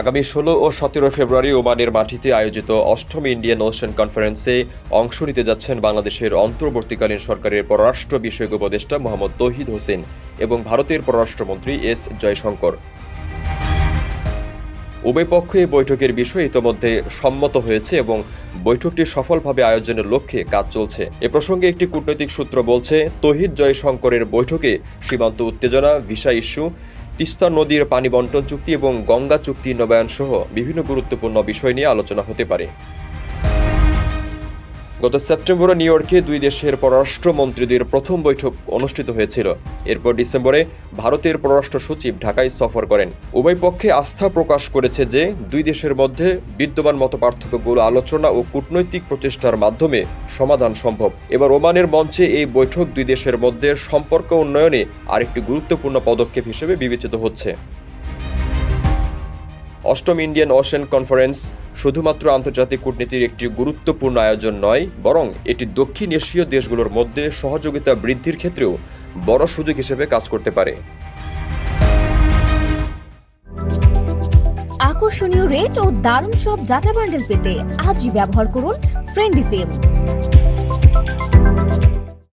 আগামী ষোলো ও সতেরো ফেব্রুয়ারি ওমানের মাটিতে আয়োজিত অষ্টম ইন্ডিয়ান ওশেন কনফারেন্সে অংশ নিতে যাচ্ছেন বাংলাদেশের অন্তর্বর্তীকালীন সরকারের পররাষ্ট্র বিষয়ক উপদেষ্টা মোহাম্মদ তৌহিদ হোসেন এবং ভারতের পররাষ্ট্রমন্ত্রী এস জয়শঙ্কর। উভয় পক্ষ এই বৈঠকের বিষয়ে ইতোমধ্যে সম্মত হয়েছে এবং বৈঠকটি সফলভাবে আয়োজনের লক্ষ্যে কাজ চলছে। এ প্রসঙ্গে একটি কূটনৈতিক সূত্র বলছে, তহিদ জয়শঙ্করের বৈঠকে সীমান্ত উত্তেজনা, ভিসা ইস্যু তিস্তা নদীর পানি বন্টন চুক্তি এবং গঙ্গা চুক্তি নবায়ন সহ বিভিন্ন গুরুত্বপূর্ণ বিষয় নিয়ে আলোচনা হতে পারে। গত সেপ্টেম্বরে নিউ ইয়র্কে দুই দেশের পররাষ্ট্রমন্ত্রীদের প্রথম বৈঠক অনুষ্ঠিত হয়েছিল। এরপর ডিসেম্বরে ভারতের পররাষ্ট্র সচিব ঢাকায় সফর করেন। উভয় পক্ষে আস্থা প্রকাশ করেছে যে, দুই দেশের মধ্যে বিদ্যমান মত পার্থক্যগুলো আলোচনা ও কূটনৈতিক প্রচেষ্টার মাধ্যমে সমাধান সম্ভব। এবার ওমানের মঞ্চে এই বৈঠক দুই দেশের মধ্যে সম্পর্ক উন্নয়নে আরেকটি গুরুত্বপূর্ণ পদক্ষেপ হিসেবে বিবেচিত হচ্ছে। অষ্টম ইন্ডিয়ান ওশেন কনফারেন্স শুধুমাত্র আন্তর্জাতিক কূটনীতির একটি গুরুত্বপূর্ণ আয়োজন নয়, বরং এটি দক্ষিণ এশীয় দেশগুলোর মধ্যে সহযোগিতা বৃদ্ধির ক্ষেত্রেও বড় সুযোগ হিসেবে কাজ করতে পারে। আকর্ষণীয় রেট ও দারুণ সব ডাটা বান্ডেল পেতে আজই ব্যবহার করুন ফ্রেন্ডি সিম